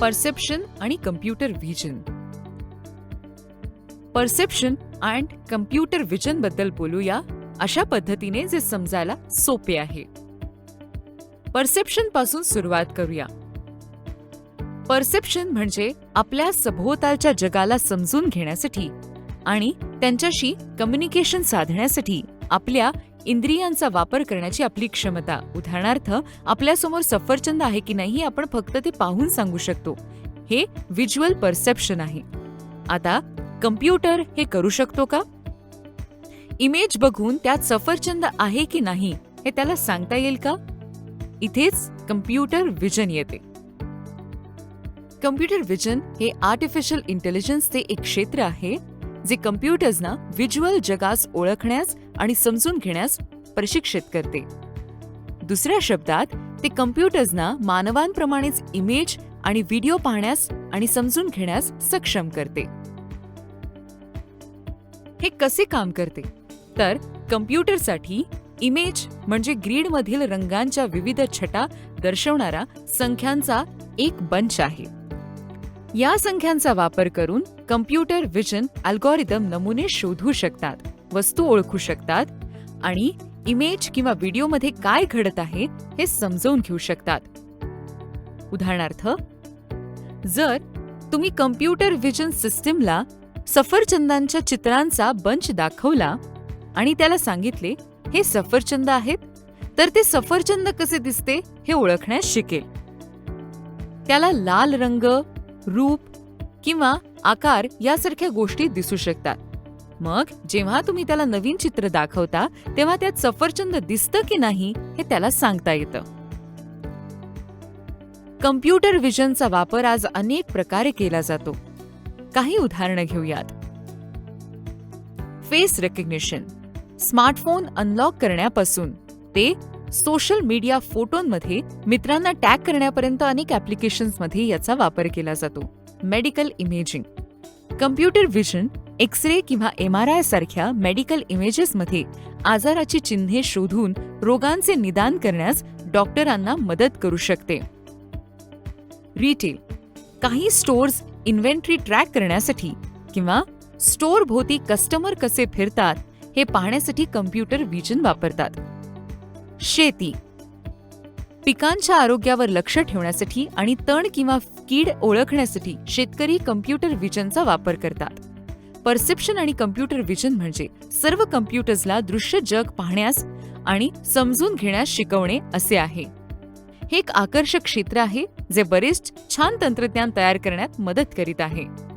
Perception आणि computer vision perception and computer व्हिजनबद्दल बोलूया. अशा पद्धतीने जे समजायला सोपे आहे. परसेप्शनपासून सुरुवात करूया. परसेप्शन म्हणजे आपल्या सभोवतालच्या जगाला समजून घेण्यासाठी आणि त्यांच्याशी कम्युनिकेशन साधण्यासाठी. आपल्या इंद्रियांचा वापर करण्याची आपली क्षमता. उदाहरणार्थ आपल्यासमोर सफरचंद आहे की नाही आपण फक्त ते पाहून सांगू शकतो. हे व्हिज्युअल परसेप्शन आहे. आता कम्प्युटर हे करू शकतो का? इमेज बघून त्यात सफरचंद आहे की नाही हे त्याला सांगता येईल का? इथेच कम्प्युटर विजन येते. कम्प्युटर विजन हे आर्टिफिशियल इंटेलिजन्सचे एक क्षेत्र आहे जे कम्प्युटर्सना व्हिज्युअल जगास ओळखण्यास आणि समजून घेण्यास प्रशिक्षित करते. दुसऱ्या शब्दात ते कम्प्युटर्सना मानवांप्रमाणेच इमेज आणि व्हिडिओ पाहण्यास आणि समजून घेण्यास सक्षम करते. हे कसे काम करते? तर कम्प्युटरसाठी इमेज म्हणजे ग्रीडमधील रंगांच्या विविध छटा दर्शवणारा संख्यांचा एक बंच आहे. या संख्यांचा वापर करून कम्प्युटर व्हिजन अल्गोरिदम नमुने शोधू शकतात. वस्तू ओळखू शकतात आणि इमेज किंवा व्हिडिओमध्ये काय घडत आहे हे समजवून घेऊ शकतात. उदाहरणार्थ जर तुम्ही कम्प्युटर व्हिजन सिस्टीमला सफरचंदांच्या चित्रांचा बंच दाखवला आणि त्याला सांगितले हे सफरचंद आहेत तर ते सफरचंद कसे दिसते हे ओळखण्यास शिकेल. त्याला लाल रंग रूप किंवा आकार यासारख्या गोष्टी दिसू शकतात. मग जेव्हा तुम्ही त्याला नवीन चित्र दाखवता तेव्हा त्यात सफरचंद दिसतं की नाही हे त्याला सांगता येतं. कम्प्युटर विजनचा वापर आज अनेक प्रकारे केला जातो. काही उदाहरणं घेऊयात. Face recognition. स्मार्टफोन अनलॉक करण्यापासून ते सोशल मीडिया फोटोंमध्ये मित्रांना टॅग करण्यापर्यंत अनेक ॲप्लिकेशन्समध्ये याचा वापर केला जातो. Medical imaging. Computer vision X ray किंवा एम आर आय सारख्या मेडिकल इमेजेसमध्ये आजाराची चिन्हे शोधून रोगांचे निदान करण्यास डॉक्टरांना मदत करू शकते. रिटेल काही स्टोअर्स इन्व्हेंटरी ट्रॅक करण्यासाठी किंवा स्टोअर भोवती कस्टमर कसे फिरतात हे पाहण्यासाठी कम्प्युटर विजन वापरतात. शेती पिकांच्या आरोग्यावर लक्ष ठेवण्यासाठी आणि तण किंवा कीड ओळखण्यासाठी शेतकरी कम्प्युटर विजनचा वापर करतात. परसेप्शन आणि कम्प्युटर विजन म्हणजे सर्व कम्प्युटर्सला दृश्य जग पाहण्यास आणि समजून घेण्यास शिकवणे असे आहे. हे एक आकर्षक क्षेत्र आहे जे बरेच छान तंत्रज्ञान तयार करण्यात मदत करीत आहे.